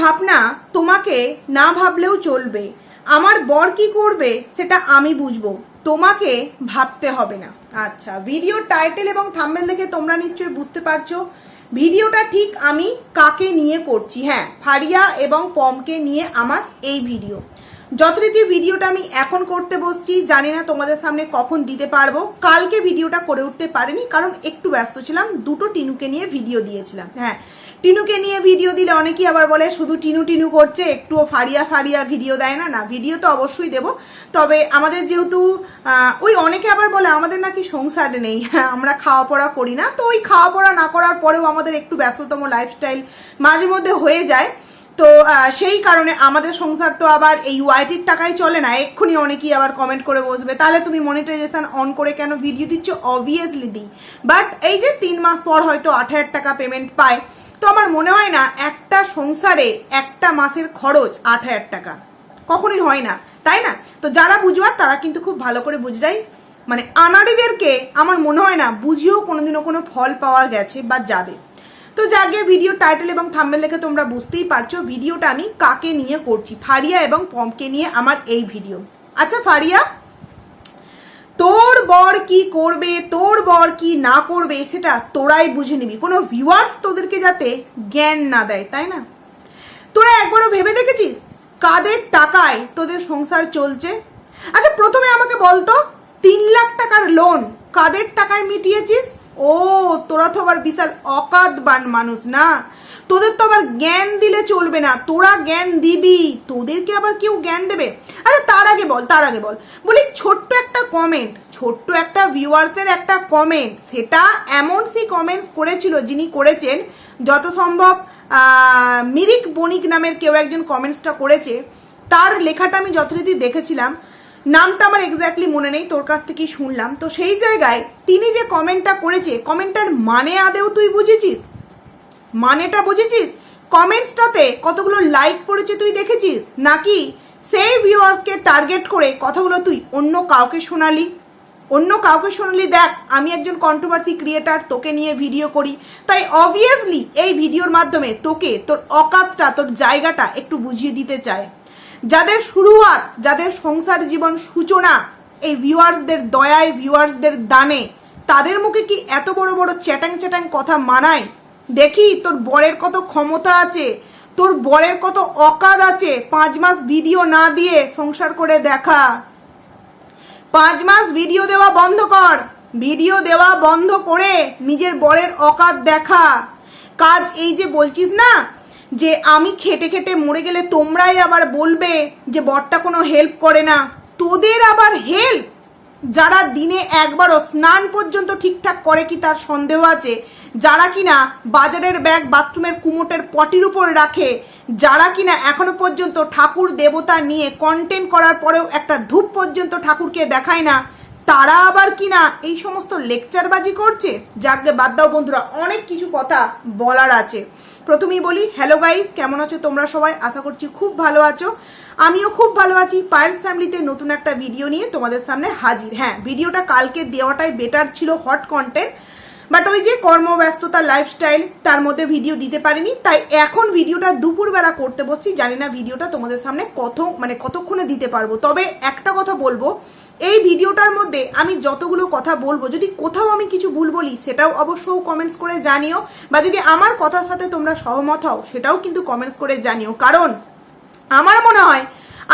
ভাবনা তোমাকে না ভাবলেও চলবে। আমার বর কি করবে সেটা আমি বুঝব। তোমাকে ভাবতে হবে না। আচ্ছা ভিডিওর টাইটেল এবং থাম্বেল দেখে তোমরা নিশ্চয়ই বুঝতে পারছ। ভিডিওটা ঠিক আমি কাকে নিয়ে করছি? হ্যাঁ ফারিয়া এবং পমকে নিয়ে আমার এই ভিডিও যথারীতি ভিডিওটা আমি এখন করতে বসছি। জানি না তোমাদের সামনে কখন দিতে পারব। কালকে ভিডিওটা করে উঠতে পারিনি, কারণ একটু ব্যস্ত ছিলাম। দুটো টিনুকে নিয়ে ভিডিও দিয়েছিলাম। হ্যাঁ টিনুকে নিয়ে ভিডিও দিলে অনেকেই আবার বলে, শুধু টিনু টিনু করছে, একটুও ফারিয়া ফারিয়া ভিডিও দেয় না। না, ভিডিও তো অবশ্যই দেব। তবে আমাদের যেহেতু ওই অনেকে আবার বলে, আমাদের নাকি সংসার নেই হ্যাঁ আমরা খাওয়া পড়া করি না। তো ওই খাওয়া পড়া না করার পরেও আমাদের একটু ব্যস্ততম লাইফস্টাইল মাঝে মধ্যে হয়ে যায়। তো সেই কারণে আমাদের সংসার তো আবার এই ওয়াইটির টাকায় চলে না। এক্ষুনি অনেকেই আবার কমেন্ট করে বসবে, তাহলে তুমি মনিটাইজেশন অন করে কেন ভিডিও দিচ্ছ? অবভিয়াসলি দিই বাট এই যে তিন মাস পর হয়তো আট হাজার টাকা পেমেন্ট পায়। তো আমার মনে হয় না একটা সংসারে একটা মাসের খরচ আট হাজার টাকা। কখনোই হয় না, তাই না? তো যারা বুঝবার, তারা কিন্তু খুব ভালো করে বুঝে যায়। মানে আনাড়িদেরকে আমার মনে হয় না বুঝিয়েও কোনোদিনও কোনো ফল পাওয়া গেছে বা যাবে। তো যাকে ভিডিও টাইটেল এবং থাম্বেল দেখে তোমরা বুঝতেই পারছ ভিডিওটা আমি কাকে নিয়ে করছি, ফারিয়া এবং পমকে নিয়ে আমার এই ভিডিও আচ্ছা ফারিয়া তোর বর কি করবে, তোর বর কি না করবে, সেটা তোরাই বুঝে নিবি। কোনো ভিউয়ার্স তোদেরকে যাতে জ্ঞান না দেয়, তাই না? তোরা একবারও ভেবে দেখেছিস কাদের টাকায় তোদের সংসার চলছে? আচ্ছা প্রথমে আমাকে বলতো তিন লাখ টাকার লোন কাদের টাকায় মিটিয়েছিস? ও, তোরা তো আবার বিশাল অকাতবান মানুষ না? তোদের তো আবার জ্ঞান দিলে চলবে না। তোরা জ্ঞান দিবি। তোদেরকে আবার কেউ জ্ঞান দেবে? আচ্ছা তার আগে বল, তার আগে বল। বলি ছোট্ট একটা কমেন্ট ছোট্ট একটা ভিউয়ার্সের একটা কমেন্ট সেটা এমন সি কমেন্টস করেছিল যিনি করেছেন, যত সম্ভব মিরিক বণিক নামের কেউ একজন কমেন্টসটা করেছে। তার লেখাটা আমি যথারীতি দেখেছিলাম। নামটা আমার এক্স্যাক্টলি মনে নেই, তোর কাছ থেকেই শুনলাম। তো সেই জায়গায় তিনি যে কমেন্টটা করেছে কমেন্টটার মানে আদেও তুই বুঝেছিস? মানেটা বুঝেছিস? কমেন্টসটাতে কতগুলো লাইক পড়েছে তুই দেখেছিস? নাকি সেই ভিউয়ার্সকে টার্গেট করে কথাগুলো তুই অন্য কাউকে শোনালি? অন্য কাউকে শোনালি, দেখ, আমি একজন কন্ট্রোভার্সি ক্রিয়েটার তোকে নিয়ে ভিডিও করি। তাই অবভিয়াসলি এই ভিডিওর মাধ্যমে তোকে, তোর অকাতটা, তোর জায়গাটা একটু বুঝিয়ে দিতে চায় যাদের শুরুয়াত, যাদের সংসার জীবন সূচনা, এই ভিউয়ার্সদের দয়ায় ভিউয়ার্সদের দানে, তাদের মুখে কি এত বড় বড় চ্যাটাং চ্যাটাং কথা মানায়? দেখি, তোর বরের কত ক্ষমতা আছে, তোর বরের কত অকাদ আছে, পাঁচ মাস ভিডিও না দিয়ে সংসার করে দেখা। পাঁচ মাস ভিডিও দেওয়া বন্ধ কর, ভিডিও দেওয়া বন্ধ করে নিজের বরের অকাত দেখা। কাজ এই যে বলছিস না, যে আমি খেটে খেটে মরে গেলে তোমরাই আবার বলবে যে বরটা কোনো হেল্প করে না, তোদের আবার হেল্প যারা দিনে একবারও স্নান পর্যন্ত ঠিকঠাক করে কি তার সন্দেহ আছে? যারা কিনা বাজারের ব্যাগ বাথরুমের কুমোটের পটির উপর রাখে, যারা কিনা এখনও পর্যন্ত ঠাকুর দেবতা নিয়ে কন্টেন্ট করার পরেও একটা ধূপ পর্যন্ত ঠাকুরকে দেখায় না, তারা আবার কিনা এই সমস্ত লেকচারবাজি করছে? যাকে বাদ দাও বন্ধুরা, অনেক কিছু কথা বলার আছে। প্রথমেই বলি হ্যালো গাইস কেমন আছো তোমরা সবাই? আশা করছি খুব ভালো আছো। আমিও খুব ভালো আছি। পায়েলস ফ্যামিলিতে নতুন একটা ভিডিও নিয়ে তোমাদের সামনে হাজির। হ্যাঁ ভিডিওটা কালকে দেওয়াটাই বেটার ছিল হট কন্টেন্ট বাট ওই যে কর্মব্যস্ততা লাইফস্টাইল তার মধ্যে ভিডিও দিতে পারিনি, তাই এখন ভিডিওটা দুপুরবেলা করতে বসছি। জানি না ভিডিওটা তোমাদের সামনে কত মানে কতক্ষণে দিতে পারব। তবে একটা কথা বলব, এই ভিডিওটার মধ্যে আমি যতগুলো কথা বলব, যদি কোথাও আমি কিছু ভুল বলি, সেটাও অবশ্যই কমেন্টস করে জানিও। বা যদি আমার কথার সাথে তোমরা সহমত হও, সেটাও কিন্তু কমেন্টস করে জানিও। কারণ, আমার মনে হয়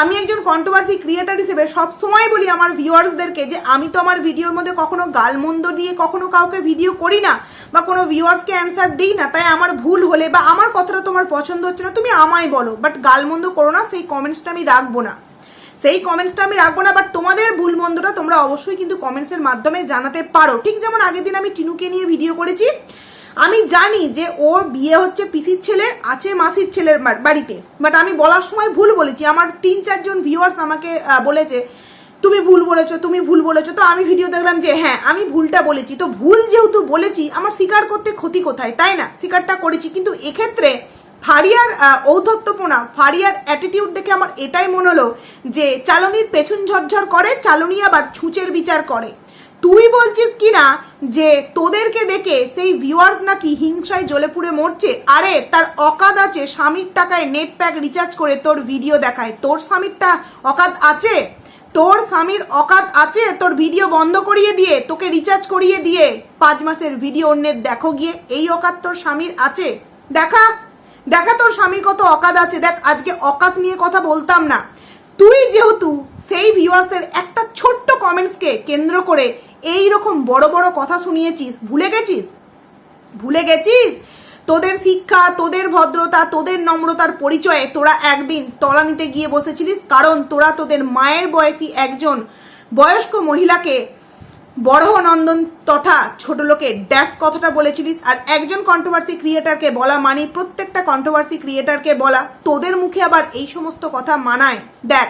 আমি একজন কন্ট্রোভার্সি ক্রিয়েটার হিসেবে সব সময় বলি আমার ভিউয়ার্সদেরকে যে আমি তো আমার ভিডিওর মধ্যে কখনো গালমন্দ দিয়ে কখনো কাউকে ভিডিও করি না বা কোনো ভিউয়ার্সকে অ্যান্সার দিই না, তাই আমার ভুল হলে বা আমার কথাটা তোমার পছন্দ হচ্ছে না, তুমি আমায় বলো। বাট গালমন্দ করো না, সেই কমেন্টসটা আমি রাখব না। সেই কমেন্টসটা আমি রাখব না বাট তোমাদের ভুল মন্দটা তোমরা অবশ্যই কিন্তু কমেন্টসের মাধ্যমে জানাতে পারো। ঠিক যেমন আগের দিন আমি টিনুকে নিয়ে ভিডিও করেছি আমি জানি যে ওর বিয়ে হচ্ছে পিসির ছেলের, আছে মাসির ছেলের বাড়িতে। বাট আমি বলার সময় ভুল বলেছি। আমার তিন, চারজন ভিউয়ার্স আমাকে বলেছে, তুমি ভুল বলেছ, তুমি ভুল বলেছ। তো আমি ভিডিও দেখলাম যে হ্যাঁ আমি ভুলটা বলেছি। তো ভুল যেহেতু বলেছি, আমার স্বীকার করতে ক্ষতি কোথায়? তাই না? স্বীকারটা করেছি। কিন্তু এক্ষেত্রে ফারিয়ার ঔদ্ধত্যপনা, ফারিয়ার অ্যাটিটিউড দেখে আমার এটাই মনে হলো যে, চালনির পেছন ঝরঝর করে, চালনি আবার ছুঁচের বিচার করে। তুই বলছিস কি না যে তোদেরকে দেখে সেই ভিউয়ার্স নাকি হিংসায় জ্বলে পুড়ে মরছে? আরে, তার অকাদ আছে, স্বামীর টাকায় নেট প্যাক রিচার্জ করে তোর ভিডিও দেখায়। তোর স্বামীরটা অকাদ আছে? তোর স্বামীর অকাত আছে? তোর ভিডিও বন্ধ করিয়ে দিয়ে, তোকে রিচার্জ করিয়ে দিয়ে পাঁচ মাসের ভিডিও অন্যের দেখো গিয়ে এই অকাত তোর স্বামীর আছে? দেখা দেখা তোর স্বামীর কত অকাত আছে। দেখ, আজকে অকাত নিয়ে কথা বলতাম না। তুই যেহেতু সেই ভিউয়ার্সের একটা ছোট্ট কমেন্টসকে কেন্দ্র করে এই রকম বড় বড় কথা শুনিয়েছিস? ভুলে গেছিস? ভুলে গেছিস? তোদের শিক্ষা, তোদের ভদ্রতা, তোদের নম্রতার পরিচয়ে তোরা একদিন তলানিতে গিয়ে বসেছিলিস। কারণ তোরা তোদের মায়ের বয়সী একজন বয়স্ক মহিলাকে বড়নন্দন তথা ছোট লোকে ড্যাশ কথাটা বলেছিলিস। আর একজন কন্ট্রোভার্সি ক্রিয়েটারকে বলা মানি প্রত্যেকটা কন্ট্রোভার্সি ক্রিয়েটারকে বলা। তোদের মুখে আবার এই সমস্ত কথা মানায়। দেখ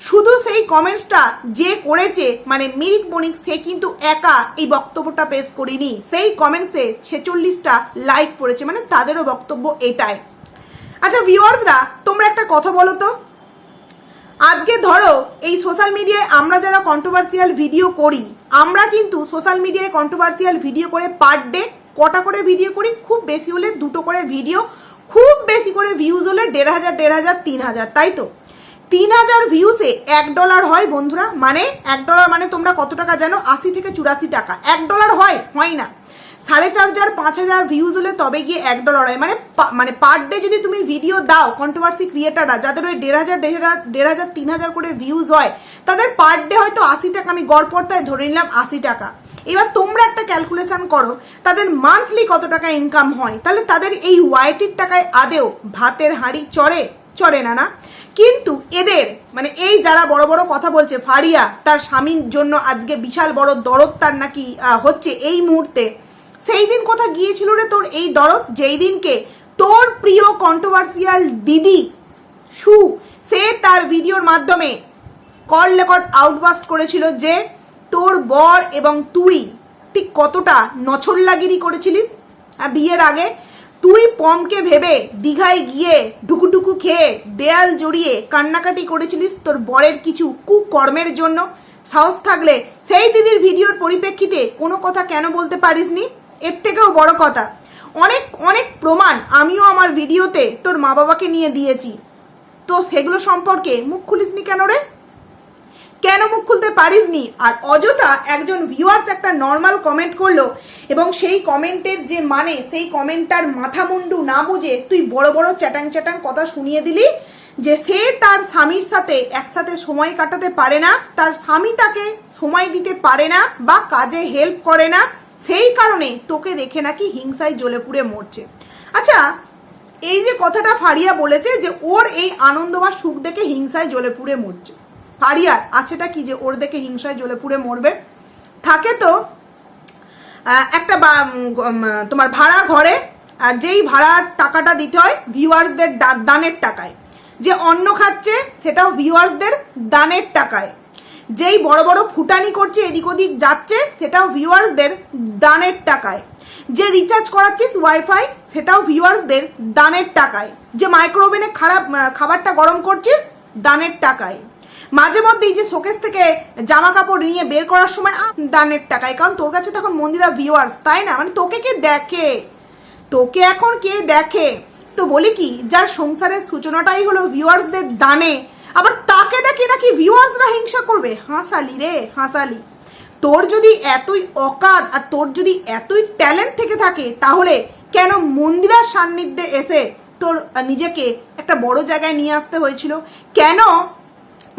শুধু সেই কমেন্টসটা যে করেছে মানে মিরিক বণিক সে কিন্তু একা এই বক্তব্যটা পেশ করিনি। সেই কমেন্টসে ছেচল্লিশটা লাইক পড়েছে মানে তাদেরও বক্তব্য এটাই। আচ্ছা ভিউয়ার্সরা তোমরা একটা কথা বলো তো? আজকে ধরো, এই সোশ্যাল মিডিয়ায় আমরা যারা কন্ট্রোভার্সিয়াল ভিডিও করি, আমরা কিন্তু সোশ্যাল মিডিয়ায় কন্ট্রোভার্সিয়াল ভিডিও করে পার ডে কটা করে ভিডিও করি? খুব বেশি হলে দুটো করে ভিডিও খুব বেশি করে ভিউজ হলে দেড় হাজার দেড় হাজার, তিন হাজার, তাই তো? তিন হাজার ভিউসে এক ডলার হয় বন্ধুরা। মানে এক ডলার মানে তোমরা কত টাকা জানো? আশি থেকে চুরাশি টাকা। এক ডলার হয় হয় না। সাড়ে চার হাজার, পাঁচ হাজার ভিউজ হলে তবে গিয়ে এক ডলার হয়। মানে মানে পার ডে যদি তুমি ভিডিও দাও কন্ট্রোভার্সি ক্রিয়েটাররা যাদের ওই দেড় হাজার দেড় হাজার দেড় হাজার, তিন হাজার করে ভিউজ হয়, তাদের পার ডে হয়তো আশি টাকা। আমি গড় পড়তায় ধরে নিলাম আশি টাকা। এবার তোমরা একটা ক্যালকুলেশন করো, তাদের মান্থলি কত টাকা ইনকাম হয়? তাহলে তাদের এই ওয়াইটির টাকায় আদেও ভাতের হাঁড়ি চড়ে চড়ে না না? কিন্তু এদের মানে এই যারা বড় বড় কথা বলছে, ফারিয়া, তার স্বামীর জন্য আজকে বিশাল বড় দরদ তার নাকি হচ্ছে এই মুহূর্তে। সেই দিন কোথা গিয়েছিল রে তোর এই দরদ? যেই দিনকে তোর প্রিয় কন্ট্রোভার্সিয়াল দিদি, সু, সে তার ভিডিওর মাধ্যমে কল রেকর্ড আউটবাস্ট করেছিল যে তোর বর এবং তুই ঠিক কতটা নছল্লাগিরি করেছিলিস? বিয়ের আগে তুই পমকে ভেবে দীঘায় গিয়ে ঢুকুটুকু খেয়ে দেয়াল জড়িয়ে কান্নাকাটি করেছিলিস তোর বরের কিছু কুকর্মের জন্য? সাহস থাকলে সেই দিদির ভিডিওর পরিপ্রেক্ষিতে কোনো কথা কেন বলতে পারিসনি? এর থেকেও বড় কথা, অনেক অনেক প্রমাণ আমিও আমার ভিডিওতে তোর মা বাবাকে নিয়ে দিয়েছি। তো সেগুলো সম্পর্কে মুখ খুলিসনি কেন রে? কেন মুখ খুলতে পারিসনি? আর অযথা একজন ভিউয়ার্স একটা নর্মাল কমেন্ট করল এবং সেই কমেন্টের যে মানে সেই কমেন্টটার মাথা মুন্ডু না বুঝে তুই বড় বড় চ্যাটাং চ্যাটাং কথা শুনিয়ে দিলি যে সে তার স্বামীর সাথে একসাথে সময় কাটাতে পারে না, তার স্বামী তাকে সময় দিতে পারে না বা কাজে হেল্প করে না, সেই কারণে তোকে দেখে নাকি হিংসায় জ্বলে পুড়ে মরছে। আচ্ছা এই যে কথাটা ফারিয়া বলেছে যে ওর এই আনন্দ বা সুখ দেখে হিংসায় জ্বলে পুড়ে মরছে। ফারিয়ার আছেটা কি যে ওর দেখে হিংসায় জ্বলে পুড়ে মরবে? থাকে তো একটা তোমার ভাড়া ঘরে, আর যেই ভাড়ার টাকাটা দিতে হয় ভিউয়ার্সদের দানের টাকায়। যে অন্ন খাচ্ছে, সেটাও ভিউয়ার্সদের দানের টাকায়। যেই বড় বড় ফুটানি করছে, এদিক ওদিক যাচ্ছে, সেটাও ভিউয়ার্সদের দানের টাকায়। যে রিচার্জ করাচ্ছিস ওয়াইফাই সেটাও ভিউয়ার্সদের দানের টাকায়। যে মাইক্রোওভেনে খারাপ খাবারটা গরম করছিস, দানের টাকায়। মাঝে মধ্যে এই যে শোকেস থেকে জামা কাপড় নিয়ে বের করার সময় দানের টাকায়। কারণ তোর কাছে তখন মন্দিরা ভিউয়ার্স তাই না? মানে তোকে কে দেখে? তোকে এখন কে দেখে? তো বলি কি, যার সংসারের সূচনাটাই হলো ভিউয়ার্সদের দানে, আবার তাকে দেখে নাকি ভিউয়ার্সরা হিংসা করবে? হাসালি রে, হাসালি। তোর যদি এতই অকাত আর তোর যদি এতই ট্যালেন্ট থেকে থাকে, তাহলে কেন মন্দিরার সান্নিধ্যে এসে তোর নিজেকে একটা বড় জায়গায় নিয়ে আসতে হয়েছিল? কেন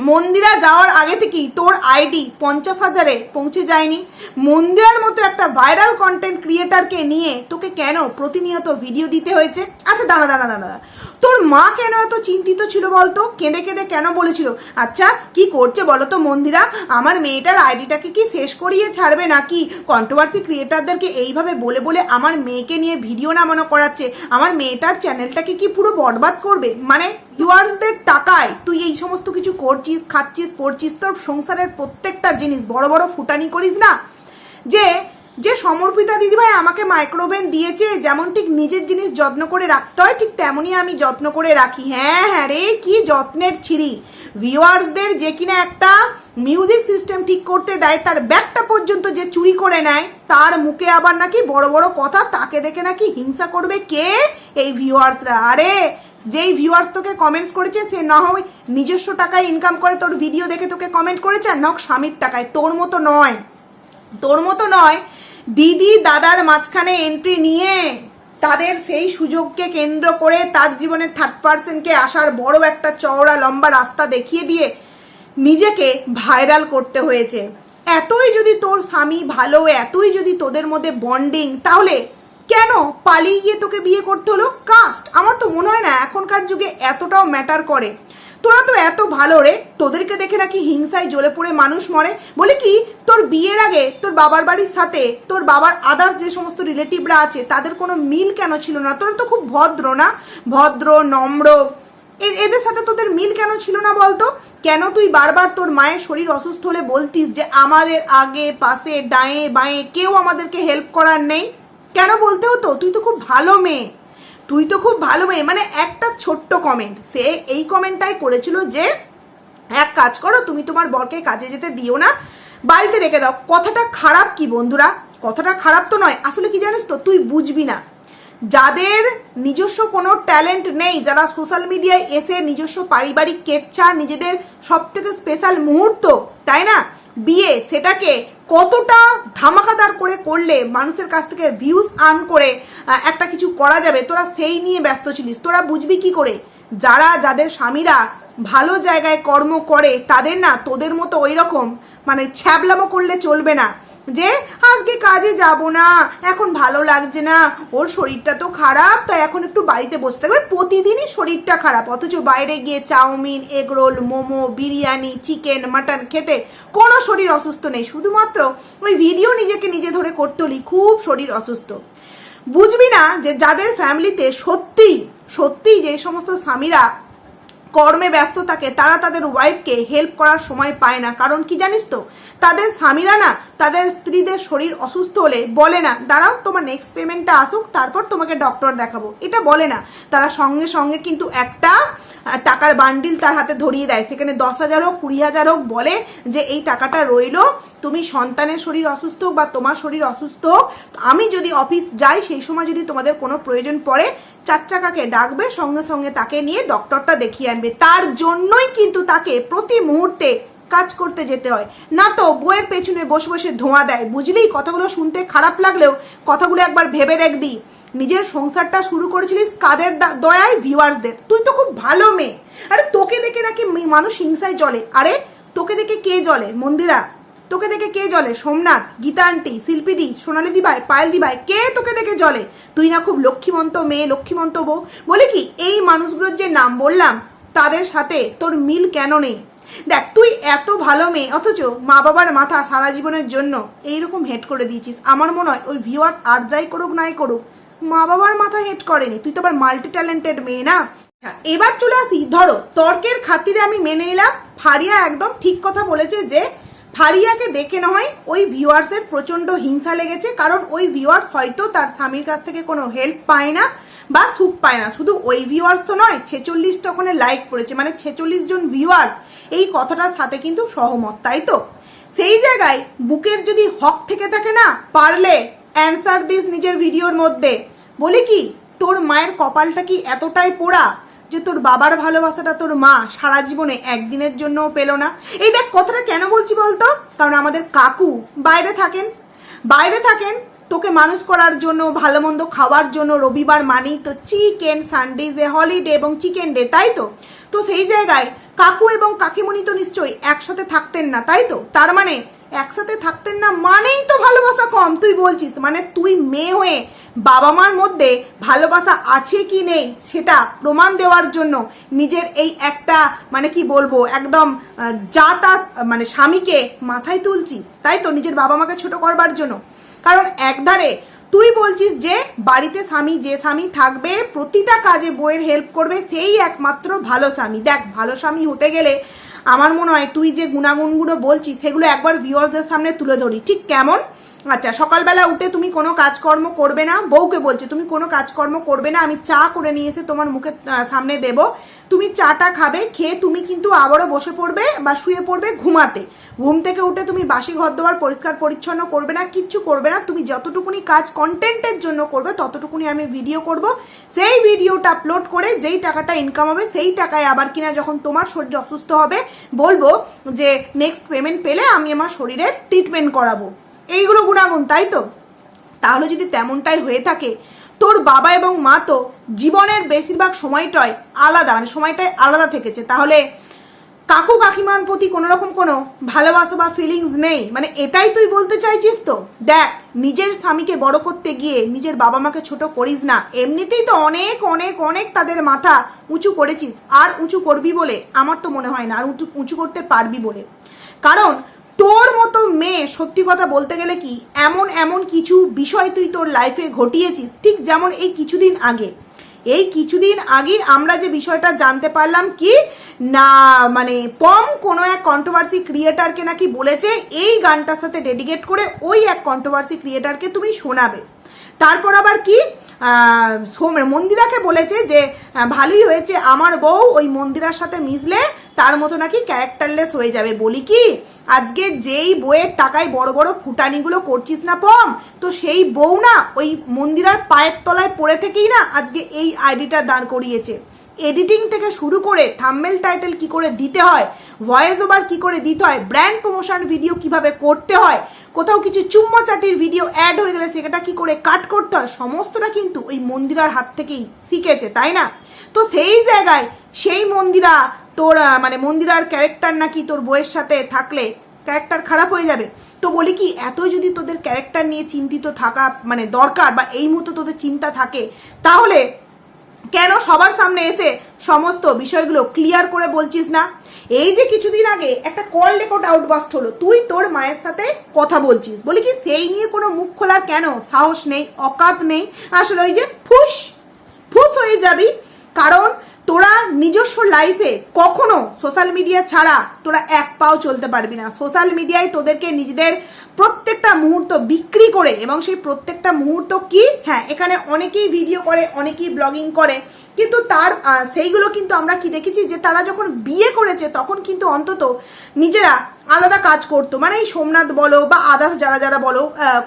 মন্দিরা যাওয়ার আগে থেকেই তোর আইডি পঞ্চাশ হাজারে পৌঁছে যায়নি। মন্দিরার মতো একটা ভাইরাল কন্টেন্ট ক্রিয়েটারকে নিয়ে তোকে কেন প্রতিনিয়ত ভিডিও দিতে হয়েছে? আচ্ছা দাঁড়া দাঁড়া দাঁড়া দাঁড়া। তোর মা কেন এত চিন্তিত ছিল বলতো? কেঁদে কেঁদে কেন বলেছিল? আচ্ছা কি করছে বলো তো মন্দিরা? আমার মেয়েটার আইডিটাকে কি শেষ করিয়ে ছাড়বে নাকি? কন্ট্রোভার্সি ক্রিয়েটারদেরকে এইভাবে বলে বলে আমার মেয়েকে নিয়ে ভিডিও নামানো করাচ্ছে। আমার মেয়েটার চ্যানেলটাকে কি পুরো বরবাদ করবে? মানে ভিউয়ার্সদের টাকায় তুই এই সমস্ত কিছু করছিস? খাচ্ছিস পড়ছিস, তোর সংসারের প্রত্যেকটা জিনিস, বড় বড় ফুটানি করিস না। যে যে সমর্পিতা দিদিভাই আমাকে মাইক্রোওভেন দিয়েছে, যেমন ঠিক নিজের জিনিস যত্ন করে রাখতে হয়, ঠিক তেমনই আমি যত্ন করে রাখি। হ্যাঁ হ্যাঁ রে, কি যত্নের ছিরি। ভিউয়ার্সদের যে কিনা একটা মিউজিক সিস্টেম ঠিক করতে দেয়, তার ব্যাগটা পর্যন্ত যে চুরি করে নেয়, তার মুখে আবার নাকি বড় বড় কথা, তাকে দেখে নাকি হিংসা করবে কে? এই ভিউয়ার্সরা আরে যেই ভিউয়ার্স তোকে কমেন্টস করেছে, সে না হয় নিজস্ব টাকায় ইনকাম করে তোর ভিডিও দেখে তোকে কমেন্ট করেছে, আর নক স্বামীর টাকায়। তোর মতো নয়। তোর মতো নয়, দিদি দাদার মাঝখানে এন্ট্রি নিয়ে তাদের সেই সুযোগকে কেন্দ্র করে তার জীবনে থার্ড পার্সনকে আসার বড় একটা চওড়া লম্বা রাস্তা দেখিয়ে দিয়ে নিজেকে ভাইরাল করতে হয়েছে। এতই যদি তোর স্বামী ভালো, এতই যদি তোদের মধ্যে বন্ডিং তাহলে কেন পালিয়ে গিয়ে তোকে বিয়ে করতে হলো? কাস্ট আমার তো মনে হয় না এখনকার যুগে এতটাও ম্যাটার করে। তোরা তো এত ভালো রে, তোদেরকে দেখে নাকি হিংসায় জ্বলে পড়ে মানুষ মরে? বলে কি, তোর বিয়ের আগে তোর বাবার বাড়ির সাথে তোর বাবার আদার্স যে সমস্ত রিলেটিভরা আছে, তাদের কোনো মিল কেন ছিল না? তোরা তো খুব ভদ্র না? ভদ্র, নম্র। এদের সাথে তোদের মিল কেন ছিল না বলতো? কেন তুই বারবার তোর মায়ের শরীর অসুস্থ হলে বলতিস যে আমাদের আগে, পাশে, ডায়ে, বাঁয়ে কেউ আমাদেরকে হেল্প করার নেই? কেন বলতে হতো? তুই তো খুব ভালো মেয়ে। তুই তো খুব ভালো মেয়ে। মানে একটা ছোট্ট কমেন্ট সে এই কমেন্টটাই করেছিল যে, এক কাজ করো, তুমি তোমার বরকে কাজে যেতে দিও না। বাড়িতে রেখে দাও। কথাটা খারাপ কি বন্ধুরা? কথাটা খারাপ তো নয়। আসলে কি জানিস তো, তুই বুঝবি না। যাদের নিজস্ব কোনো ট্যালেন্ট নেই, যারা সোশ্যাল মিডিয়ায় এসে নিজস্ব পারিবারিক কেচ্ছা, নিজেদের সব থেকে স্পেশাল মুহূর্ত, তাই না? বিয়ে, সেটাকে কতটা ধামাকাদার করে করলে মানুষের কাছ থেকে ভিউজ আর্ন করে একটা কিছু করা যাবে, তোরা সেই নিয়ে ব্যস্ত ছিলিস। তোরা বুঝবি কি করে? যারা, যাদের স্বামীরা ভালো জায়গায় কর্ম করে, তাদের না তোদের মতো ওই রকম মানে ছ্যাবলামো করলে চলবে না। যে আজকে কাজে যাব না, এখন ভালো লাগছে না। ওর শরীরটা তো খারাপ তাই এখন একটু বাড়িতে বসে থাকবে। প্রতিদিনই শরীরটা খারাপ, অথচ বাইরে গিয়ে chowmein, egg roll, momo, biryani, chicken, mutton খেতে কোনো শরীর অসুস্থ নেই। শুধুমাত্র ওই ভিডিও নিজেকে নিজে ধরে করতে হলি খুব শরীর অসুস্থ। বুঝবি না যে যাদের ফ্যামিলিতে সত্যিই সত্যিই যে সমস্ত স্বামীরা কর্মে ব্যস্ত থাকে, তারা তাদের ওয়াইফকে হেল্প করার সময় পায় না। কারণ কি জানিস তো? তাদের স্বামীরা না তাদের স্ত্রীদের শরীর অসুস্থ হলে বলে না, দাঁড়াও, তোমার নেক্সট পেমেন্টটা আসুক, তারপর তোমাকে ডক্টর দেখাবো। এটা বলে না। তারা সঙ্গে সঙ্গে কিন্তু একটা টাকার বান্ডিল তার হাতে ধরিয়ে দেয়। সেখানে দশ হাজার হোক, কুড়ি হাজার হোক, বলে যে, এই টাকাটা রইল, তুমি সন্তানের শরীর অসুস্থ হোক বা তোমার শরীর অসুস্থ হোক, আমি যদি অফিস যাই, সেই সময় যদি তোমাদের কোনো প্রয়োজন পড়ে চার চাকাকে ডাকবে, সঙ্গে সঙ্গে তাকে নিয়ে ডক্টরটা দেখিয়ে আনবে। তার জন্যই কিন্তু তাকে প্রতি মুহূর্তে কাজ করতে যেতে হয়। না তো বইয়ের পেছনে বসে বসে ধোঁয়া দেয়। বুঝলি? কথাগুলো শুনতে খারাপ লাগলেও কথাগুলো একবার ভেবে দেখবি। নিজের সংসারটা শুরু করেছিলিস কাদের দয়ায়? ভিউয়ার্সদের। তুই তো খুব ভালো মেয়ে। আরে তোকে দেখে নাকি মানুষ হিংসায় জ্বলে। আরে তোকে দেখে কে জলে মন্দিরা। তোকে দেখে কে জলে সোমনাথ, গীতা আন্টি, শিল্পীদি, সোনালি দিবাই, পায়েল দিবাই। কে তোকে দেখে জলে তুই না খুব লক্ষ্মীমন্ত মেয়ে, লক্ষ্মীমন্ত বউ। বলে কি, এই মানুষগুলোর যে নাম বললাম, তাদের সাথে তোর মিল কেন নেই? দেখ তুই এত ভালো মেয়ে অথচ মা বাবার মাথা সারা জীবনের জন্য এইরকম হেড করে দিয়েছিস। আমার মনে হয় ওই ভিউয়ার আর যাই করুক নাই করুক মা বাবার মাথা হেড করেনি। তুই তো আবার মাল্টি ট্যালেন্টেড মেয়ে না? আচ্ছা, এবার চলে আসি। ধরো তর্কের খাতিরে আমি মেনে নিলাম ফারিয়া একদম ঠিক কথা বলেছে যে ফারিয়াকে দেখে নয় ওই ভিউয়ার্সের প্রচণ্ড হিংসা লেগেছে কারণ ওই ভিউয়ার্স হয়তো তার স্বামীর কাছ থেকে কোনো হেল্প পায় না বা সুখ পায় না। শুধু ওই ভিউয়ার্স তো নয় ছেচল্লিশটা ওখানে লাইক করেছে। মানে ছেচল্লিশ জন ভিউয়ার্স এই কথাটার সাথে কিন্তু সহমত, তাই তো? সেই জায়গায় বুকের যদি হক থেকে থাকে না, পারলে অ্যান্সার দিস নিজের ভিডিওর মধ্যে। বলি কি, তোর মায়ের কপালটা কি এতটাই পোড়া যে তোর বাবার ভালোবাসাটা তোর মা সারা জীবনে একদিনের জন্যও পেল না? এই দেখ, কথাটা কেন বলছি বলতো? কারণ আমাদের কাকু বাইরে থাকেন। বাইরে থাকেন, তোকে মানুষ করার জন্য ভালো মন্দ খাওয়ার জন্য রবিবার মানেই তো চিকেন সানডেজে হলিডে এবং চিকেন ডে তাই তো? তো সেই জায়গায় কাকু এবং কাকিমণি তো নিশ্চয়ই একসাথে থাকতেন না, তাই তো? তার মানে একসাথে থাকতেন না মানেই তো ভালোবাসা কম, তুই বলছিস। মানে তুই মেয়ে হয়ে বাবা মার মধ্যে ভালোবাসা আছে কি নেই সেটা প্রমাণ দেওয়ার জন্য নিজের এই একটা মানে কি বলব, একদম যা তা মানে স্বামীকে মাথায় তুলছিস, তাই তো? নিজের বাবা মাকে ছোট করবার জন্য। কারণ একধারে তুই বলছিস যে বাড়িতে স্বামী, যে স্বামী থাকবে, প্রতিটা কাজে বইয়ের হেল্প করবে, সেই একমাত্র ভালো স্বামী। দেখ, ভালো স্বামী হতে গেলে আমার মনে হয় তুই যে গুণাগুণগুলো বলছিস, সেগুলো একবার ভিউয়ার্সদের সামনে তুলে ধরি। ঠিক কেমন? আচ্ছা সকালবেলা উঠে তুমি কোনো কাজকর্ম করবে না। বউকে বলছে, তুমি কোনো কাজকর্ম করবে না। আমি চা করে নিয়ে এসে তোমার মুখে সামনে দেব। তুমি চাটা খাবে, খেয়ে তুমি কিন্তু আবারও বসে পড়বে বা শুয়ে পড়বে ঘুমাতে। ঘুম থেকে উঠে তুমি বাসি ঘর দেওয়ার পরিষ্কার পরিচ্ছন্ন করবে না, কিচ্ছু করবে না। তুমি যতটুকুনি কাজ কন্টেন্টের জন্য করবে, ততটুকুনি আমি ভিডিও করব। সেই ভিডিওটা আপলোড করে যেই টাকাটা ইনকাম হবে, সেই টাকায় আবার কিনা যখন তোমার শরীর অসুস্থ হবে, বলব যে নেক্সট পেমেন্ট পেলে আমি আমার শরীরের ট্রিটমেন্ট করাবো। এইগুলো গুণাগুণ, তাই তো? তাহলে যদি তেমনটাই হয়ে থাকে তোর বাবা এবং মা তো জীবনের বেশিরভাগ সময়টাই আলাদা মানে সময়টাই আলাদা থেকেছে। তাহলে কাকু কাকিমার প্রতি কোনো রকম কোনো ভালোবাসা বা ফিলিংস নেই? মানে এটাই তুই বলতে চাইছিস তো? দেখ, নিজের স্বামীকে বড় করতে গিয়ে নিজের বাবা মাকে ছোট করিস না। এমনিতেই তো অনেক অনেক অনেক তাদের মাথা উঁচু করেছিস। আর উঁচু করবি বলে আমার তো মনে হয় না, আর উঁচু উঁচু করতে পারবি বলে। কারণ তোর মতো মেয়ে, সত্যি কথা বলতে গেলে কি, এমন এমন কিছু বিষয় তুই তোর লাইফে ঘটিয়েছিস, ঠিক যেমন এই কিছুদিন আগে। এই কিছুদিন আগে আমরা যে বিষয়টা জানতে পারলাম কি, না মানে পম কোনো এক কন্ট্রোভার্সি ক্রিয়েটারকে নাকি বলেছে, এই গানটার সাথে ডেডিকেট করে ওই এক কন্ট্রোভার্সি ক্রিয়েটারকে তুমি শোনাবে। তারপর আবার কি আহ, সোম- মন্দিরাকে বলেছে যে ভালোই হয়েছে আমার বউ ওই মন্দিরার সাথে মিশলে তার মতো নাকি ক্যারেক্টারলেস হয়ে যাবে। বলি কি আজকে যেই বইয়ের টাকায় বড় বড় ফুটানিগুলো করছিস না পম তো সেই বউ না ওই মন্দিরার পায়ের তলায় পড়ে থেকেই না আজকে এই আইডিটা দাঁড় করিয়েছে। এডিটিং থেকে শুরু করে থাম্বেল টাইটেল কি করে দিতে হয় ভয়েস ওভার কি করে দিতে হয় ব্র্যান্ড প্রমোশন ভিডিও কীভাবে করতে হয়, কোথাও কিছু চুম্মচাটির ভিডিও অ্যাড হয়ে গেলে সেটা কি করে কাট করতে হয়, সমস্তটা কিন্তু ওই মন্দিরার হাত থেকেই শিখেছে, তাই না? তো সেই জায়গায় সেই মন্দিরা তোর মানে মন্দিরার ক্যারেক্টার নাকি তোর বইয়ের সাথে থাকলে ক্যারেক্টার খারাপ হয়ে যাবে। তো বলি কি এত যদি তোদের ক্যারেক্টার নিয়ে চিন্তিত থাকা মানে দরকার বা এই মুহূর্তে তোদের চিন্তা থাকে, তাহলে কেন সবার সামনে এসে সমস্ত বিষয়গুলো ক্লিয়ার করে বলছিস না? এই যে কিছুদিন আগে একটা কল রেকর্ড আউটবাস্ট হলো, তুই তোর মায়ের সাথে কথা বলছিস। বলি কি, সেই নিয়ে কোনো মুখ খোলার কেন? সাহস নেই, অকাত নেই। আসলে ওই যে ফুস ফুস হয়ে যাবি। কারণ তোরা নিজস্ব লাইফে কখনো সোশ্যাল মিডিয়া ছাড়া তোরা এক পাও চলতে পারবি না। সোশ্যাল মিডিয়ায় তোদেরকে নিজেদের প্রত্যেকটা মুহূর্ত বিক্রি করে এবং সেই প্রত্যেকটা মুহূর্ত কি? হ্যাঁ এখানে অনেকেই ভিডিও করে, অনেকেই ব্লগিং করে, কিন্তু তার সেইগুলো কিন্তু আমরা কি দেখেছি? যে তারা যখন বিয়ে করেছে, তখন কিন্তু অন্তত নিজেরা আলাদা কাজ করতো। মানে এই সোমনাথ বলো বা আদার্স যারা যারা বলো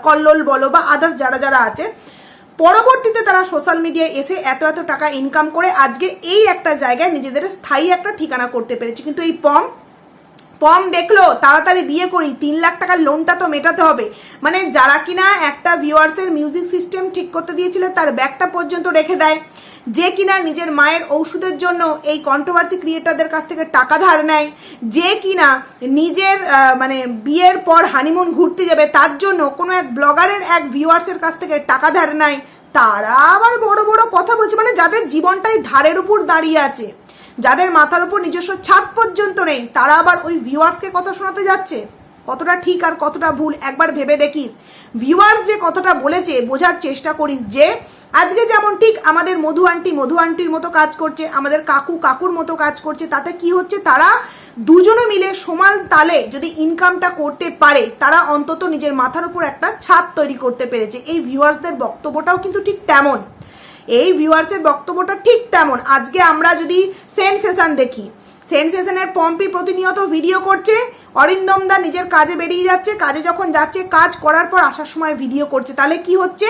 কল্লোল বলো বা আদার্স যারা যারা আছে পরবর্তীতে তারা সোশ্যাল মিডিয়ায় এসে এত এত টাকা ইনকাম করে আজকে এই একটা জায়গায় নিজেদের স্থায়ী একটা ঠিকানা করতে পেরেছে। কিন্তু এই পম পম দেখল, তাড়াতাড়ি বিয়ে করি, তিন লাখ টাকার লোনটা তো মেটাতে হবে। মানে যারা কিনা একটা ভিউয়ার্সের মিউজিক সিস্টেম ঠিক করতে দিয়েছিল, তার ব্যাগটা পর্যন্ত রেখে দেয়। যে কিনা নিজের মায়ের ঔষধের জন্য এই কন্ট্রোভার্সি ক্রিয়েটারদের কাছ থেকে টাকা ধার নেয়, যে কিনা নিজের মানে বিয়ের পর হানিমুন ঘুরতে যাবে, তার জন্য কোনো এক ব্লগারের এক ভিউয়ার্সের কাছ থেকে টাকা ধার নেয়, তারা আবার বড় বড় কথা বলছে মানে যাদের জীবনটাই ধারের উপর দাঁড়িয়ে আছে, যাদের মাথার উপর নিজস্ব ছাদ পর্যন্ত নেই, তারা আবার ওই ভিউয়ার্সকে কথা শোনাতে যাচ্ছে। কতটা ঠিক আর কতটা ভুল একবার ভেবে দেখিস। ভিউয়ার্স যে কথাটা বলেছে, বোঝার চেষ্টা করিস যে, আজকে যেমন ঠিক আমাদের মধু আন্টি মধু আন্টির মতো কাজ করছে, আমাদের কাকু কাকুর মতো কাজ করছে, তাতে কি হচ্ছে তারা দুজনে মিলে সমান তালে যদি ইনকামটা করতে পারে, তারা অন্তত নিজের মাথার উপর একটা ছাদ তৈরি করতে পেরেছে। এই ভিউয়ার্সদের বক্তব্যটাও কিন্তু ঠিক তেমন। এই ভিউয়ার্সের বক্তব্যটা ঠিক তেমন। আজকে আমরা যদি সেন্সেশন দেখি সেন্সেশনের পম্পি প্রতিনিয়ত ভিডিও করছে অরিন্দম দা নিজের কাজে বেরিয়ে যাচ্ছে, কাজে যখন যাচ্ছে, কাজ করার পর আসার সময় ভিডিও করছে। তাহলে কি হচ্ছে?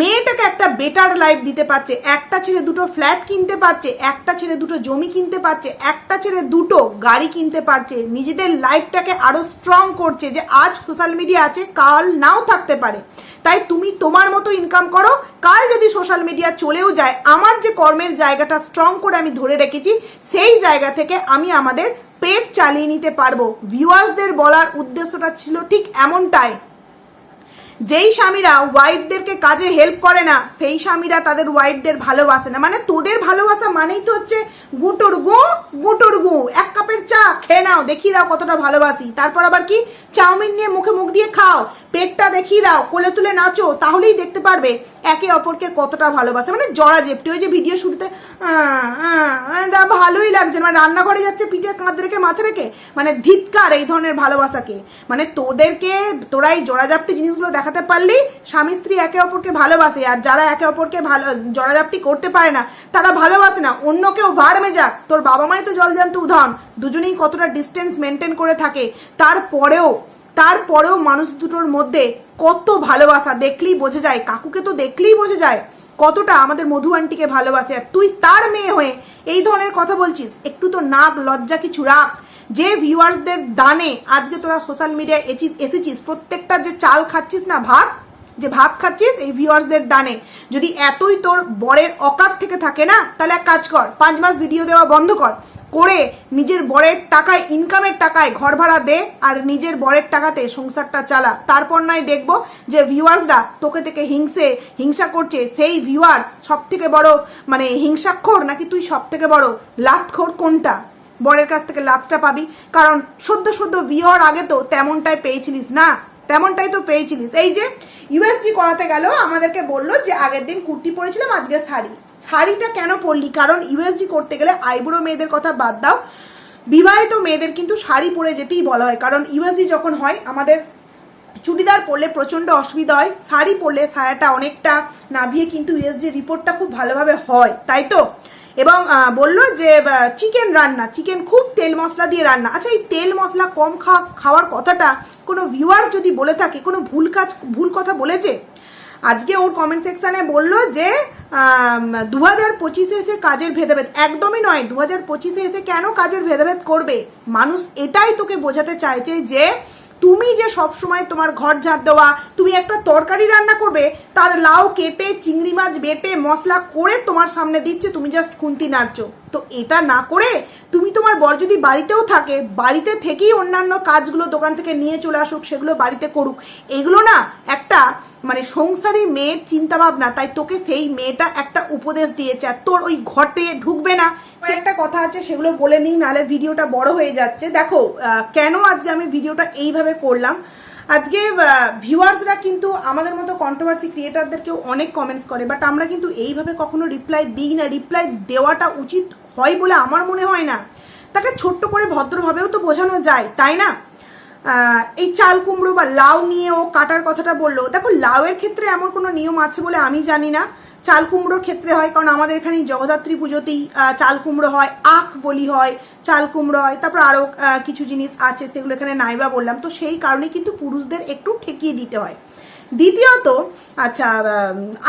মেয়েটাকে একটা বেটার লাইফ দিতে পারছে। একটা ছেলে দুটো ফ্ল্যাট কিনতে পারছে, একটা ছেলে দুটো জমি কিনতে পারছে, একটা ছেলে দুটো গাড়ি কিনতে পারছে। নিজেদের লাইফটাকে আরও স্ট্রং করছে যে আজ সোশ্যাল মিডিয়া আছে, কাল নাও থাকতে পারে। তাই তুমি তোমার মতো ইনকাম করো। কাল যদি সোশ্যাল মিডিয়া চলেও যায়, আমার যে কর্মের জায়গাটা স্ট্রং করে আমি ধরে রেখেছি, সেই জায়গা থেকে আমি আমাদের পেট চালিয়ে নিতে পারব। ভিউয়ার্সদের বলার উদ্দেশ্যটা ছিল ঠিক এমনটাই। যেই স্বামীরা ওয়াইফদেরকে কাজে হেল্প করে না, সেই স্বামীরা তাদের ওয়াইফদের ভালোবাসে না। মানে তোদের ভালোবাসা মানেই তো হচ্ছে গুটুর গু গুটুর গু। এক কাপের চা খেয়ে নাও, দেখিয়ে দাও কতটা ভালোবাসি। তারপর আবার কি? চাউমিন নিয়ে মুখে মুখ দিয়ে খাও। পেটটা দেখিয়ে দাও, কোলে তুলে নাচো, তাহলেই দেখতে পারবে একে অপরকে কতটা ভালোবাসে। মানে জড়া জেপটি ওই যে ভিডিও শুরুতে ভালোই লাগছে। মানে রান্নাঘরে যাচ্ছে, পিঠে কাঁধ রেখে মাথা রেখে মানে ধিৎকার এই ধরনের ভালোবাসাকে। মানে তোদেরকে তোরা এই জোড়াজাপটি জিনিসগুলো দেখাতে পারলেই স্বামী স্ত্রী একে অপরকে ভালোবাসে, আর যারা একে অপরকে ভালো জোড়াজাপটি করতে পারে না, তারা ভালোবাসে না। অন্য কেউ ভাড় যাক তোর বাবা মাই তো জল জলজান্ত উদাহরণ। দুজনেই কতটা ডিস্টেন্স মেনটেন করে থাকে। তারপরেও তারপরেও মানুষ দুটোর মধ্যে কত ভালোবাসা দেখলেই বোঝা যায়, কাকুকে তো দেখলেই বোঝা যায় কতটা আমাদের মধু আন্টিকে ভালোবাসে। আর তুই তার মেয়ে হয়ে এই ধরনের কথা বলছিস, একটু তো নাক, লজ্জা কিছু রাখ। যে ভিউয়ার্সদের দানে আজকে তোরা সোশ্যাল মিডিয়ায় এসেছিস, প্রত্যেকটা যে চাল খাচ্ছিস না, ভাত যে ভাত খাচ্ছিস, এই ভিউয়ার্সদের দানে যদি এতই তোর বরের অকাত থেকে থাকে না, তাহলে এক কাজ কর, পাঁচ মাস ভিডিও দেওয়া বন্ধ কর। করে নিজের বরের টাকায় ইনকামের টাকায় ঘর ভাড়া দে আর নিজের বরের টাকাতে সংসারটা চালা। তারপর নয় দেখব যে ভিউয়ার্সরা তোকে থেকে হিংসে, হিংসা করছে। সেই ভিউয়ার্স সব থেকে বড় মানে হিংসাক্ষর নাকি তুই সব থেকে বড়? লাভখোর কোনটা? বরের কাছ থেকে লাভটা পাবি। কারণ সদ্য সদ্য বিয়ে আগে তো তেমনটাই পেয়েছিলিস না। তেমনটাই তো পেয়েছিলিস। এই যে ইউএসজি করাতে গেল, আমাদেরকে বলল যে আগের দিন কুর্তি পরেছিলাম, আজকে শাড়ি। শাড়িটা কেন পরলি? কারণ ইউএসজি করতে গেলে আইবুড়ো মেয়েদের কথা বাদ দাও। বিবাহিত মেয়েদের কিন্তু শাড়ি পরে যেতেই বলা হয়। কারণ ইউএসজি যখন হয়, আমাদের চুড়িদার পরলে প্রচণ্ড অসুবিধা হয়। শাড়ি পরলে সায়াটা অনেকটা নাভিয়ে কিন্তু ইউএসজি রিপোর্টটা খুব ভালোভাবে হয়। তাই তো? এবং বলল যে চিকেন রান্না চিকেন খুব তেল মশলা দিয়ে রান্না। আচ্ছা এই তেল মশলা কম খাওয়া খাওয়ার কথাটা কোনো ভিউয়ার যদি বলে থাকে, কোনো ভুল কাজ, ভুল কথা বলেছে? আজকে ওর কমেন্ট সেকশানে বলল যে দু হাজার পঁচিশে এসে কাজের ভেদাভেদ। একদমই নয় দু হাজার পঁচিশে এসে কেন কাজের ভেদাভেদ করবে? মানুষ এটাই তোকে বোঝাতে চাইছে যে তুমি যে সব সময় তোমার ঘর ঝাড় দেওয়া, তুমি একটা তরকারি রান্না করবে, তার লাউ কেটে, চিংড়ি মাছ বেটে, মশলা করে তোমার সামনে দিচ্ছে, তুমি জাস্ট খুন্তি নাড়ছো। তো এটা না করে তুমি তোমার বর যদি বাড়িতেও থাকে, বাড়িতে থেকেই অন্যান্য কাজগুলো দোকান থেকে নিয়ে চলে আসুক, সেগুলো বাড়িতে করুক। এগুলো না একটা মানে সংসারী মেয়ের চিন্তা ভাবনা তাই তোকে সেই মেয়েটা একটা উপদেশ দিয়েছে। আর তোর ওই ঘটে ঢুকবে না। একটা কথা আছে, সেগুলো বলে নিই, নাহলে ভিডিওটা বড় হয়ে যাচ্ছে। দেখো কেন আজকে আমি ভিডিওটা এইভাবে করলাম? আজকে ভিউয়ার্সরা কিন্তু আমাদের মতো কন্ট্রোভার্সি ক্রিয়েটারদেরকেও অনেক কমেন্টস করে বাট আমরা কিন্তু এইভাবে কখনো রিপ্লাই দিই না। রিপ্লাই দেওয়াটা উচিত হয় বলে আমার মনে হয় না। তাকে ছোট্ট করে ভদ্রভাবেও তো বোঝানো যায়, তাই না? এই চাল কুমড়ো বা লাউ নিয়ে ও কাটার কথাটা বলল। দেখো, লাউয়ের ক্ষেত্রে এমন কোনো নিয়ম আছে বলে আমি জানি না। চাল কুমড়োর ক্ষেত্রে হয়, কারণ আমাদের এখানে জগদ্ধাত্রী পুজোতেই চাল কুমড়ো হয়, আখ বলি হয়, চাল কুমড়ো হয়, তারপর আরও কিছু জিনিস আছে, সেগুলো এখানে নাইবা বললাম। তো সেই কারণে কিন্তু পুরুষদের একটু ঠেকিয়ে দিতে হয়। দ্বিতীয়ত আচ্ছা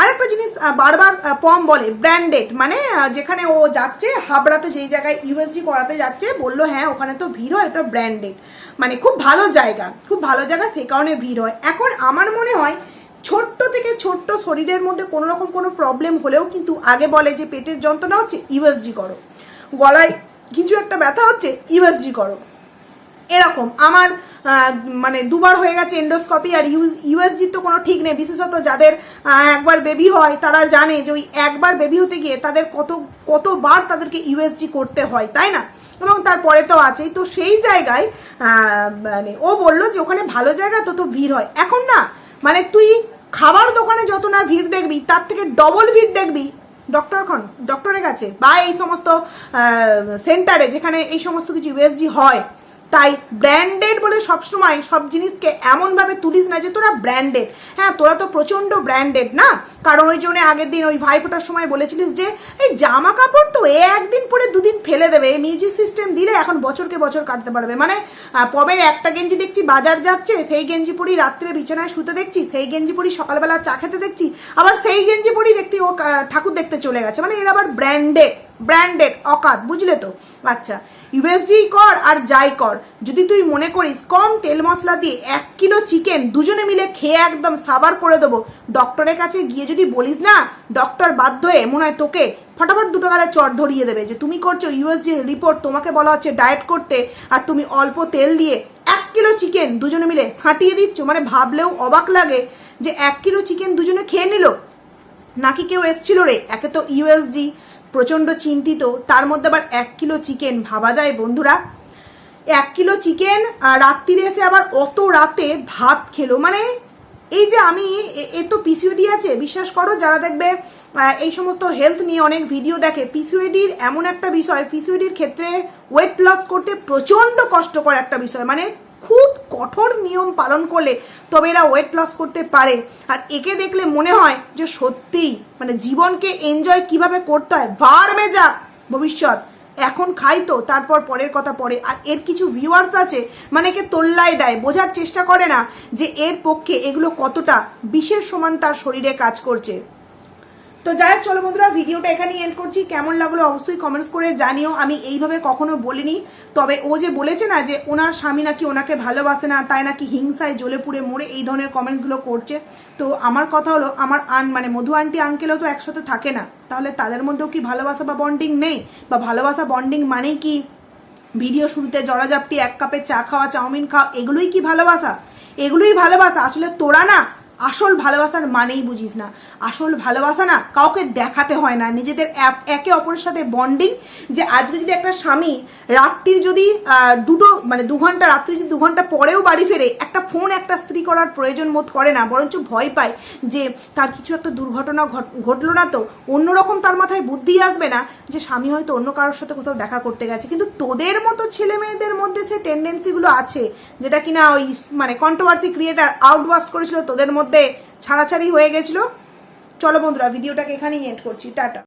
আরেকটা জিনিস বারবার পম বলে ব্র্যান্ডেড মানে যেখানে ও যাচ্ছে, হাবড়াতে যেই জায়গায় ইউএসজি করাতে যাচ্ছে, বলল হ্যাঁ ওখানে তো ভিড় হয় এটা ব্র্যান্ডেড মানে খুব ভালো জায়গা, খুব ভালো জায়গা সে কারণে ভিড় হয়। এখন আমার মনে হয় ছোট্ট থেকে ছোট্ট শরীরের মধ্যে কোনো রকম কোনো প্রবলেম হলেও কিন্তু আগে বলে যে পেটের যন্ত্রণা হচ্ছে ইউএসজি করো। গলায় কিছু একটা ব্যথা হচ্ছে ইউএসজি করো। এরকম। আমার মানে দুবার হয়ে গেছে এন্ডোস্কপি আর ইউজ ইউএসজি তো কোনো ঠিক নেই। বিশেষত যাদের একবার বেবি হয়, তারা জানে যে ওই একবার বেবি হতে গিয়ে তাদের কত, কতবার তাদেরকে ইউএসজি করতে হয়, তাই না? এবং তারপরে তো আছেই। তো সেই জায়গায় মানে ও বলল যে ওখানে ভালো জায়গা, তত ভিড় হয়। এখন না মানে তুই খাবার দোকানে যত না ভিড় দেখবি, তার থেকে ডবল ভিড় দেখবি। ডক্টর খন ডক্টরের কাছে, বা এই সমস্ত সেন্টারে যেখানে এই সমস্ত কিছু ইউএসজি হয়। তাই ব্র্যান্ডেড বলে সবসময় সব জিনিসকে এমনভাবে তুলিস না যে তোরা ব্র্যান্ডেড হ্যাঁ তোরা তো প্রচণ্ড ব্র্যান্ডেড না? কারণ ওই জন্য আগের দিন ওই ভাইফোঁটার সময় বলেছিলিস যে, এই জামা কাপড় তো এ একদিন পরে দুদিন ফেলে দেবে। এই মিউজিক সিস্টেম দিলে এখন বছরকে বছর কাটতে পারবে। মানে পবের একটা গেঞ্জি দেখছি বাজার যাচ্ছে, সেই গেঞ্জি পরি রাত্রে বিছানায় শুতে দেখছি, সেই গেঞ্জি পরি সকালবেলা চা খেতে দেখছি, আবার সেই গেঞ্জি পরি দেখছি ও ঠাকুর দেখতে চলে গেছে। মানে এর আবার ব্র্যান্ডেড ব্র্যান্ডেড, অকাত, বুঝলে তো? আচ্ছা ইউএসজি কর আর যাই কর। যদি তুই মনে করিস কম তেল মশলা দিয়ে এক কিলো চিকেন দুজনে মিলে খেয়ে একদম সাবার করে দেবো ডক্টরের কাছে গিয়ে যদি বলিস না ডক্টর বাধ্য হয়ে মনে হয় তোকে ফটাফট দুটো গালে চট ধরিয়ে দেবে যে, তুমি করছ ইউএসজির রিপোর্ট তোমাকে বলা হচ্ছে ডায়েট করতে আর তুমি অল্প তেল দিয়ে এক কিলো চিকেন দুজনে মিলে ছাঁটিয়ে দিচ্ছ। মানে ভাবলেও অবাক লাগে যে, এক কিলো চিকেন দুজনে খেয়ে নিল? নাকি কেউ এসছিল রে? একে তো ইউএসজি প্রচণ্ড চিন্তিত, তার মধ্যে আবার এক কিলো চিকেন ভাবা যায় বন্ধুরা, এক কিলো চিকেন রাত্রিরে এসে আবার অত রাতে ভাত খেলো। মানে এই যে আমি, এ- তো পিসিওডি আছে, বিশ্বাস করো, যারা দেখবে এই সমস্ত হেলথ নিয়ে অনেক ভিডিও দেখে পিসিওডির এমন একটা বিষয় পিসিওডির ক্ষেত্রে ওয়েট লস করতে প্রচণ্ড কষ্টকর একটা বিষয়। মানে খুব কঠোর নিয়ম পালন করলে তবে এরা ওয়েট লস করতে পারে। আর একে দেখলে মনে হয় যে সত্যিই মানে জীবনকে এনজয় কীভাবে করতে হয় বার মেজা ভবিষ্যৎ। এখন খাই তো, তারপর পরের কথা পরে। আর এর কিছু ভিউয়ার্স আছে মানে একে তোল্লাই দেয়, বোঝার চেষ্টা করে না যে এর পক্ষে এগুলো কতটা বিশেষ সমান তার শরীরে কাজ করছে। তো যাই হোক, চলো বন্ধুরা, ভিডিওটা এখানেই এন্ড করছি। কেমন লাগল অবশ্যই কমেন্টস করে জানিও। আমি এইভাবে কখনো বলিনি। তবে ও যে বলেছে না যে ওনার স্বামী নাকি ওনাকে ভালোবাসে না, তাই নাকি হিংসায় জ্বলে পুড়ে মরে এই ধরনের কমেন্টসগুলো করছে। তো আমার কথা হলো, আমার আন মানে মধু আন্টি আঙ্কেলও তো একসাথে থাকে না। তাহলে তাদের মধ্যেও কি ভালোবাসা বা বন্ডিং নেই? বা ভালোবাসা বন্ডিং মানেই কি? ভিডিও শুরুতে জড়াজাপটি এক কাপে চা খাওয়া, চাউমিন খাওয়া, এগুলোই কি ভালোবাসা? এগুলোই ভালোবাসা। আসলে তোরা না আসল ভালোবাসার মানেই বুঝিস না। আসল ভালোবাসা না কাউকে দেখাতে হয় না। নিজেদের এক- অপরের সাথে বন্ডিং যে আজকে যদি একটা স্বামী রাত্রির যদি দুটো মানে দু ঘণ্টা রাত্রি যদি দু ঘণ্টা পরেও বাড়ি ফেরে, একটা ফোন একটা স্ত্রী করার প্রয়োজন বোধ করে না, বরঞ্চ ভয় পায় যে তার কিছু একটা দুর্ঘটনা ঘট- ঘটলো না তো, অন্যরকম তার মাথায় বুদ্ধি আসবে না যে স্বামী হয়তো অন্য কারোর সাথে কোথাও দেখা করতে গেছে। কিন্তু তোদের মতো ছেলে মেয়েদের মধ্যে সে টেন্ডেন্সিগুলো আছে, যেটা কিনা ওই মানে কন্ট্রোভার্সি ক্রিয়েটার আউটবাস্ট করেছিল, তোদের মধ্যে ছাড়াছাড়ি হয়ে গেছিল। চলো বন্ধুরা ভিডিওটাকে এখানেই এন্ড করছি। টাটা।